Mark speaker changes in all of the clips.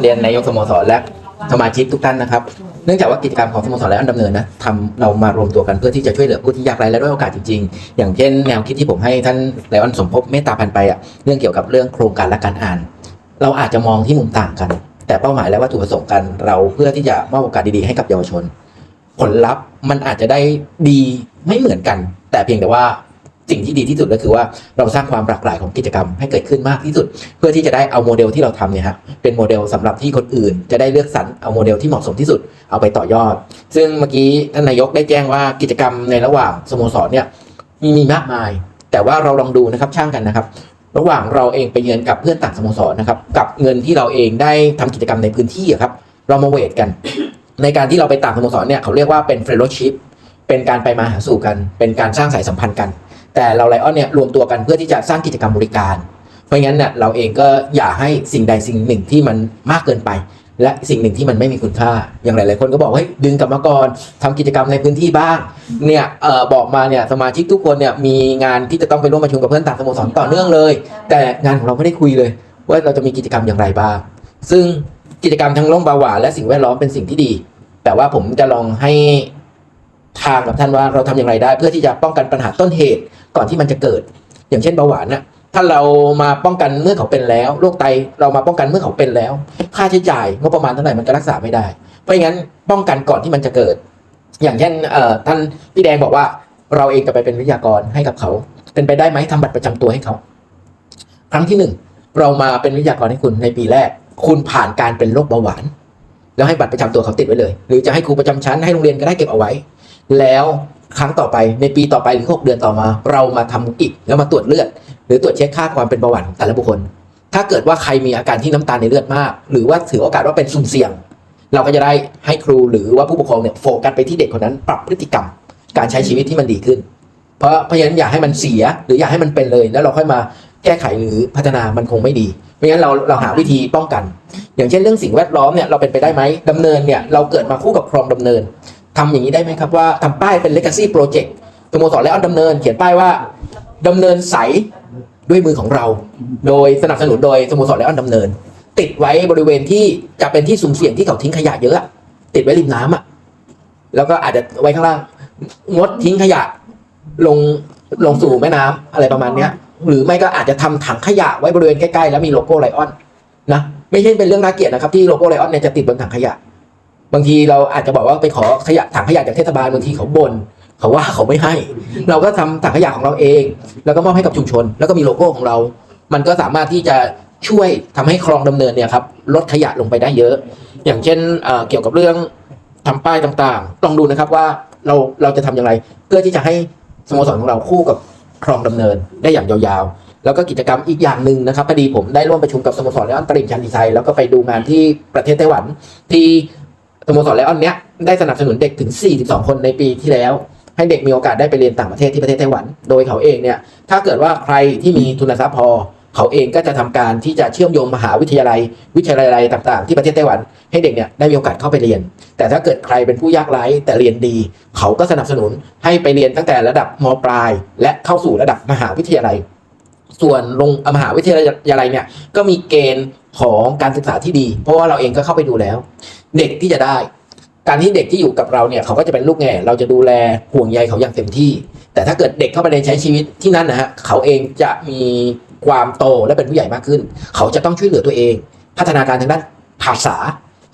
Speaker 1: เรียนนายกสโมสรและสมาชิกทุกท่านนะครับ เนื่องจากว่ากิจกรรมของสโมสรและอันดำเนินนะทำเรามารวมตัวกันเพื่อที่จะช่วยเหลือผู้ที่ยากไร้และด้อยโอกาสจริงๆ อย่างเช่นแนวคิดที่ผมให้ท่านไลออนสมภพเมตตาพันไปอะเรื่องเกี่ยวกับเรื่องโครงการและการอ่าน เราอาจจะมองที่มุมต่างกัน แต่เป้าหมายและวัตถุประสงค์กันเราเพื่อที่จะมอบโอกาสดีๆให้กับเยาวชน ผลลัพธ์มันอาจจะได้ดีไม่เหมือนกัน แต่เพียงแต่ว่า สิ่งที่ดีที่สุดก็คือว่าเราสร้างความหลากหลายของกิจกรรมให้เกิดขึ้นมากที่สุด เพื่อที่จะได้เอาโมเดลที่เราทำเนี่ยฮะเป็นโมเดลสำหรับที่คนอื่น จะได้เลือกสรรเอาโมเดลที่เหมาะสมที่สุดเอาไปต่อยอด ซึ่งเมื่อกี้ท่านนายกได้แจ้งว่ากิจกรรมในระหว่างสโมสรเนี่ยมีมีมากมาย แต่ว่าเราลองดูนะครับช่างกันนะครับระหว่างเราเองไปเยือนกับเพื่อนต่างสโมสรนะครับกับเงินที่เราเองได้ทำกิจกรรมในพื้นที่ครับเรามาเวทกัน ในการที่เราไปต่างสโมสรเนี่ยเขาเรียกว่าเป็นเฟรนด์ชิพเป็นการไปมาหาสู่กัน เป็นการสร้างสายสัมพันธ์กัน แต่เราไลออนเนี่ยรวมตัวกันเพื่อที่จะสร้างกิจกรรมบริการ เพราะงั้นเนี่ยเราเองก็อย่าให้สิ่งใดสิ่งหนึ่งที่มันมากเกินไป และสิ่งหนึ่งที่มันไม่มีคุณค่า อย่างหลาย ๆ คนก็บอกเฮ้ยดึงกลับมก่อนทำกิจกรรมในพื้นที่บ้างเนี่ยเออบอกมาเนี่ยสมาชิกทุกคนเนี่ยมีงานที่จะต้องไปร่วมประชุมกับเพื่อนต่างสโมสรต่อเนื่องเลย แต่งานของเราไม่ได้คุยเลย ว่าเราจะมีกิจกรรมอย่างไรบ้าง ซึ่งกิจกรรมทั้งโรคเบาหวานและสิ่งแวดล้อมเป็นสิ่งที่ดี แต่ว่าผมจะลองให้ทางกับท่านว่าเราทำอย่างไรได้ เพื่อที่จะป้องกันปัญหาต้นเหตุ ก่อนที่มันจะเกิด อย่างเช่นเบาหวานน่ะถ้าเรามาป้องกันเมื่อเขาเป็นแล้วโรคไตเรามาป้องกันเมื่อเขาเป็นแล้ว ค่าใช้จ่ายงบประมาณเท่าไหร่มันก็รักษาไม่ได้ เพราะงั้นป้องกันก่อนที่มันจะเกิด อย่างเช่นท่านพี่แดงบอกว่าเราเองจะไปเป็นวิทยากรให้กับเขา เป็นไปได้ไหมทำบัตรประจำตัวให้เขา ครั้งที่หนึ่งเรามาเป็นวิทยากรให้คุณในปีแรก คุณผ่านการเป็นโรคเบาหวาน แล้วให้บัตรประจำตัวเขาติดไว้เลย หรือจะให้ครูประจำชั้นให้โรงเรียนก็ได้เก็บเอาไว้ แล้ว ครั้งต่อไปในปีต่อไปหรือหกเดือนต่อมา เรามาทำอีกแล้วมาตรวจเลือด หรือตรวจเช็คค่าความเป็นเบาหวานของแต่ละบุคคล ถ้าเกิดว่าใครมีอาการที่น้ำตาลในเลือดมาก หรือว่าถือโอกาสว่าเป็นสุ่มเสี่ยง เราก็จะได้ให้ครูหรือว่าผู้ปกครองเนี่ยโฟกัสไปที่เด็กคนนั้นปรับพฤติกรรม การใช้ชีวิตที่มันดีขึ้น เพราะเพราะฉะนั้นอย่าให้มันเสียหรืออย่าให้มันเป็นเลย แล้วเราค่อยมาแก้ไขหรือพัฒนามันคงไม่ดีเพราะฉะนั้นเราเราหาวิธีป้องกัน อย่างเช่นเรื่องสิ่งแวดล้อมเนี่ยเราเป็นไปได้ไหมดำเนินเนี่ยเราเกิดมาคู่กับครองดำเนิน ทำอย่างนี้ได้ไหมครับว่าทำป้ายเป็น legacy project สโมสรและออนดำเนิน เขียนป้ายว่าดำเนินใสด้วยมือของเรา โดยสนับสนุนโดยสโมสรและออนดำเนิน ติดไว้บริเวณที่จะเป็นที่สุ่มเสี่ยงที่เขาทิ้งขยะเยอะอะติดไว้ริมน้ำอะแล้วก็อาจจะไว้ข้างล่างงดทิ้งขยะลงลงสู่แม่น้ำอะไรประมาณเนี้ย หรือไม่ก็อาจจะทำถังขยะไว้บริเวณใกล้ๆแล้วมีโลโก้ไลออนนะไม่ใช่เป็นเรื่องน่าเกลียดนะครับที่โลโก้ไลออนเนี่ยจะติดบนถังขยะ บางทีเราอาจจะบอกว่าไปขอขยะถังขยะจากเทศบาลบางทีเขาบน่นเขาว่าเขาไม่ให้ เราก็ทำถังขยะของเราเอง แล้วก็มอบให้กับชุมชน แล้วก็มีโลโก้ของเรา มันก็สามารถที่จะช่วยทำให้คลองดำเนินเนี่ยครับลดขยะลงไปได้เยอะ อย่างเช่นเอ่อเกี่ยวกับเรื่องทำป้ายต่างๆลองดูนะครับว่าเราเราจะทำอย่างไร เพื่อที่จะให้สโมสรของเราคู่กับคลองดำเนินได้อย่างยาวๆ แล้วก็กิจกรรมอีกอย่างหนึ่งนะครับพอดีผมได้ร่วมประชุมกับสโมสรและอันตริงชันดีไซน์แล้วก็ไปดูงานที่ประเทศไต้หวันที่ สโมสรและอันเนี้ยได้สนับสนุนเด็กถึง 42 คนในปีที่แล้ว ให้เด็กมีโอกาสได้ไปเรียนต่างประเทศที่ประเทศไต้หวัน โดยเขาเองเนี่ยถ้าเกิดว่าใครที่มีทุนทรัพย์พอ เขาเองก็จะทำการที่จะเชื่อมโยงมหาวิทยาลัย วิทยาลัยต่างๆ ที่ประเทศไต้หวัน ให้เด็กเนี่ยได้มีโอกาสเข้าไปเรียน แต่ถ้าเกิดใครเป็นผู้ยากไร้แต่เรียนดี เขาก็สนับสนุนให้ไปเรียนตั้งแต่ระดับมปลาย และเข้าสู่ระดับมหาวิทยาลัย ส่วนลงมหาวิทยาลัยเนี่ยก็มีเกณฑ์ของการศึกษาที่ดี เพราะว่าเราเองก็เข้าไปดูแล้ว เด็กที่จะได้ การที่เด็กที่อยู่กับเราเนี่ยเขาก็จะเป็นลูกแง่เราจะดูแลห่วงใยเขาอย่างเต็มที่ แต่ถ้าเกิดเด็กเข้าไปในใช้ชีวิตที่นั่นนะฮะเขาเองจะมีความโตและเป็นผู้ใหญ่มากขึ้น เขาจะต้องช่วยเหลือตัวเอง พัฒนาการทางด้านภาษา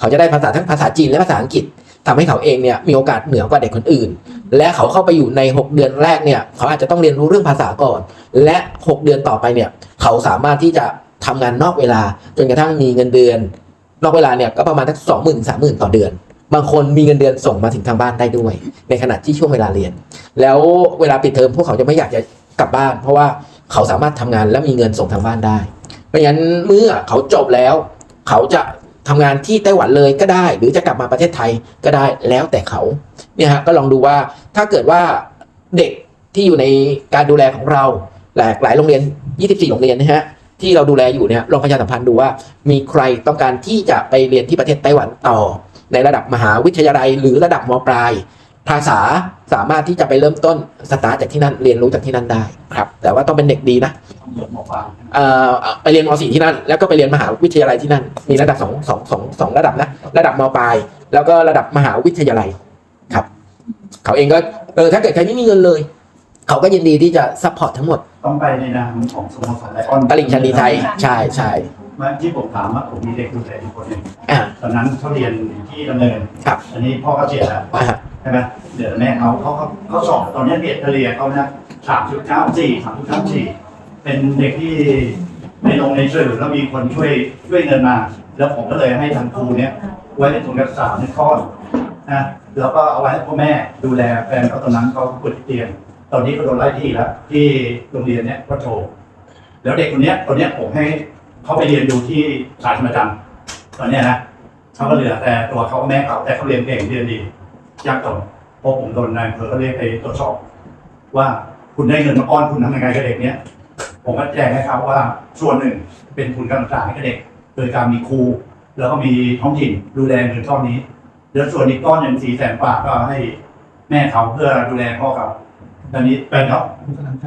Speaker 1: เขาจะได้ภาษาทั้งภาษาจีนและภาษาอังกฤษทำให้เขาเองเนี่ยมีโอกาสเหนือกว่าเด็กคนอื่น และเขาเข้าไปอยู่ใน 6 เดือนแรกเนี่ยเขาอาจจะต้องเรียนรู้เรื่องภาษาก่อน และ 6 เดือนต่อไปเนี่ยเขาสามารถที่จะทำงานนอกเวลาจนกระทั่งมีเงินเดือน นอกเวลาเนี่ยก็ประมาณสักสองหมื่นสามหมื่นต่อเดือน บางคนมีเงินเดือนส่งมาถึงทางบ้านได้ด้วย ในขณะที่ช่วงเวลาเรียน แล้วเวลาปิดเทอมพวกเขาจะไม่อยากจะกลับบ้าน เพราะว่าเขาสามารถทำงานและมีเงินส่งทางบ้านได้ เพราะฉะนั้นเมื่อเขาจบแล้ว เขาจะทำงานที่ไต้หวันเลยก็ได้ หรือจะกลับมาประเทศไทยก็ได้แล้วแต่เขาเนี่ยฮะก็ลองดูว่าถ้าเกิดว่าเด็กที่อยู่ในการดูแลของเราหลายหลายโรงเรียน 24 โรงเรียนนะฮะ ที่เราดูแลอยู่เนี่ยลองประชาสัมพันธ์ดูว่า มีใครต้องการที่จะไปเรียนที่ประเทศไต้หวันต่อ ในระดับมหาวิทยาลัย หรือระดับมปลาย ภาษาสามารถที่จะไปเริ่มต้นสตาร์ทจากที่นั่นเรียนรู้จากที่นั่นได้ครับ แต่ว่าต้องเป็นเด็กดีนะเอ่อไปเรียนม .4 ที่นั่น แล้วก็ไปเรียนมหาวิทยาลัยที่นั่น มีระดับสองสองสองสองระดับนะระดับมปลาย แล้วก็ระดับมหาวิทยาลัยครับ เขาเองก็เออถ้าเกิดใครไม่มีเงินเลย เขาก็ยินดีที่จะซัพพอร์ตทั้งหมด
Speaker 2: ต้องไปในนามของสโมสรไลออน
Speaker 1: ตลิ่งชันดีไทย ใช่ใช่
Speaker 2: เมื่อที่ผมถามว่าผมมีเด็กดูแลอีกคนหนึ่ง
Speaker 1: อ่า
Speaker 2: ตอนนั้นเขาเรียนที่ดำเนิน
Speaker 1: ครับ
Speaker 2: อันนี้พ่อเขาเสียแล้ว
Speaker 1: อ่า
Speaker 2: ใช่ไหมเดี๋ยวแม่เขาเขาเขาเขาสอบตอนนี้เกรดเฉลี่ยเขานะสามจุดเก้าสี่สามจุดเก้าสี่เป็นเด็กที่ในลงในสื่อแล้วมีคนช่วยช่วยเงินมา แล้วผมก็เลยให้ทางครูเนี้ยไว้ในทุนการศึกษาในก้อนนะแล้วก็เอาไว้ให้พ่อแม่ดูแลแฟนเขาตอนนั้นเขาป่วยติดเตียง ตอนนี้ก็โดนไล่ที่แล้วที่โรงเรียนเนี้ยก็โทรแล้วเด็กคนเนี้ยคนเนี้ยผมให้เขาไปเรียนดูที่สายธรรมจันทร์ตอนเนี้ยนะเขาก็เหลือแต่ตัวเขาแม่เขาแต่เขาเรียนเก่งเรียนดียากจนเพราะผมโดนนายอำเภอเขาเรียกไปตรวจสอบ ว่าคุณได้เงินมาก้อนคุณทำยังไงกับเด็กเนี้ยผมก็แจ้งให้เขาว่าส่วนหนึ่งเป็นทุนการศึกษาให้กับเด็ก โดยการมีครู แล้วก็มีท้องถิ่นดูแลเงินก้อนนี้ แล้วส่วนอีกก้อนหนึ่งสี่แสนบาทก็ให้แม่เขาเพื่อดูแลพ่อเขา ตอนนี้เป็นเขามีกำลังใจ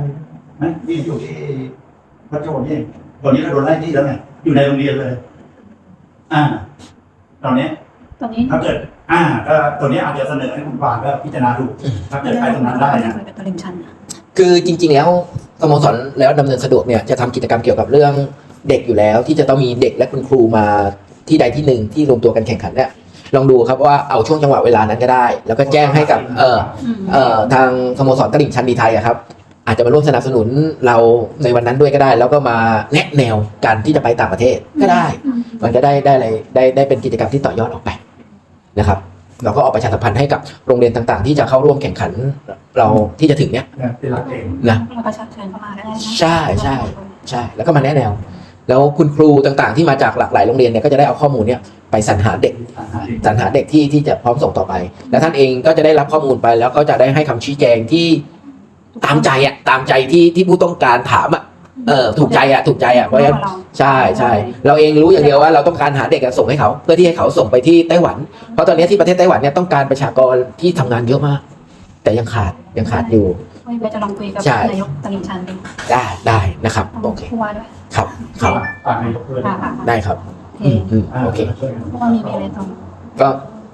Speaker 2: ไหมนี่อยู่ที่พระโจนี่เองตอนนี้ก็โดนไล่ที่แล้วไงอยู่ในโรงเรียนเลย อ่า ตอนนี้
Speaker 3: ตอนนี้
Speaker 2: ถ้าเกิด อ่า ก็ตัวนี้อาจจะเสนอให้คุณฟางก็พิจารณาดูถ้าเกิดไปตรงนั้นได้นะ
Speaker 3: คุยกับตลิ่งชันอะ
Speaker 1: คือจริง ๆ แล้วสโมสรแล้วดำเนินสะดวกเนี่ยจะทำกิจกรรมเกี่ยวกับเรื่องเด็กอยู่แล้ว ที่จะต้องมีเด็กและคุณครูมาที่ใดที่หนึ่งที่รวมตัวกันแข่งขันเนี่ย ลองดูครับว่าเอาช่วงจังหวะเวลานั้นก็ได้ แล้วก็แจ้งให้กับเออ
Speaker 3: อืม
Speaker 1: เอ่อทางสโมสรตลิ่งชันดีไทยอะครับ อาจจะมาร่วมสนับสนุนเราในวันนั้นด้วยก็ได้ แล้วก็มาแนะแนวการที่จะไปต่างประเทศก็ได้
Speaker 3: อืม
Speaker 1: มันก็ได้ได้อะไรได้ได้เป็นกิจกรรมที่ต่อยอดออกไปนะครับเราก็ออกประชาสัมพันธ์ให้กับโรงเรียนต่างๆ ที่จะเข้าร่วมแข่งขันเราที่จะถึงเนี้ย
Speaker 2: เป็นหลักเอง
Speaker 1: นะ
Speaker 3: เราประชาชนเข้ามาก็ได้นะ
Speaker 1: ใช่ใช่ใช่แล้วก็มาแนะแนว แล้วคุณครูต่างๆ ที่มาจากหลากหลายโรงเรียนเนี่ยก็จะได้เอาข้อมูลเนี่ยไปสรรหาเด็ก
Speaker 2: อ่าฮะ
Speaker 1: สรรหาเด็กที่ที่จะพร้อมส่งต่อไป แล้วท่านเองก็จะได้รับข้อมูลไป แล้วก็จะได้ให้คำชี้แจงที่ตามใจอะตามใจที่ที่ผู้ต้องการถามอะเออถูกใจอะถูกใจอะเพราะฉะนั้น
Speaker 3: เรา
Speaker 1: ใช่ใช่เราเองรู้อย่างเดียวว่าเราต้องการหาเด็กอะส่งให้เขา เพื่อที่ให้เขาส่งไปที่ไต้หวัน เพราะตอนนี้ที่ประเทศไต้หวันเนี่ยต้องการประชากรที่ทำงานเยอะมาก แต่ยังขาดยังขาดอยู่
Speaker 3: ไม่ไปจะลองคุยกับ
Speaker 1: ใช่
Speaker 3: นายกตลิ่งชันดู
Speaker 1: ได้ได้นะครับโอเค
Speaker 3: ผู้ว่าด้วย
Speaker 1: ครับครับ
Speaker 2: ฝากนายกด้วย
Speaker 3: ค่ะค่ะ
Speaker 1: ได้ครับ
Speaker 3: โอเค
Speaker 1: อืมอืมโอเค
Speaker 2: ช่วยกัน
Speaker 3: ผู้ว่ามีมีอะไรต่อ
Speaker 1: ก็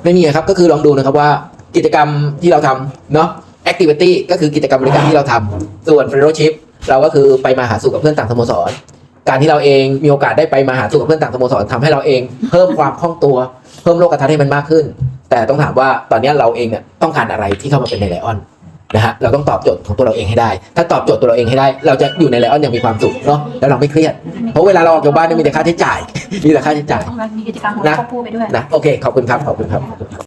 Speaker 1: ไม่มีครับก็คือลองดูนะครับว่ากิจกรรมที่เราทำเนาะ activity ก็คือกิจกรรมบริการที่เราทำส่วน fellowship เราก็คือไปมาหาสู่กับเพื่อนต่างสโมสร การที่เราเองมีโอกาสได้ไปมาหาสู่กับเพื่อนต่างสโมสรทำให้เราเองเพิ่มความคล่องตัว เพิ่มโลกทัศน์ให้มันมากขึ้น แต่ต้องถามว่าตอนนี้เราเองเนี่ยต้องการอะไรที่เข้ามาเป็นในไลออน นะฮะเราต้องตอบโจทย์ของตัวเราเองให้ได้ ถ้าตอบโจทย์ตัวเราเองให้ได้ เราจะอยู่ในไลออนอย่างมีความสุขเนาะแล้วเราไม่เครียด เพราะเวลาเราออกจากบ้านเนี่ยมีแต่ค่าใช้จ่าย มีแต่ค่าใช้จ่าย
Speaker 3: ต้องมีกิจกรรมของ
Speaker 1: นะ
Speaker 3: ควบคู่ไปด้วย
Speaker 1: นะโอเคขอบคุณครับขอบคุณครับ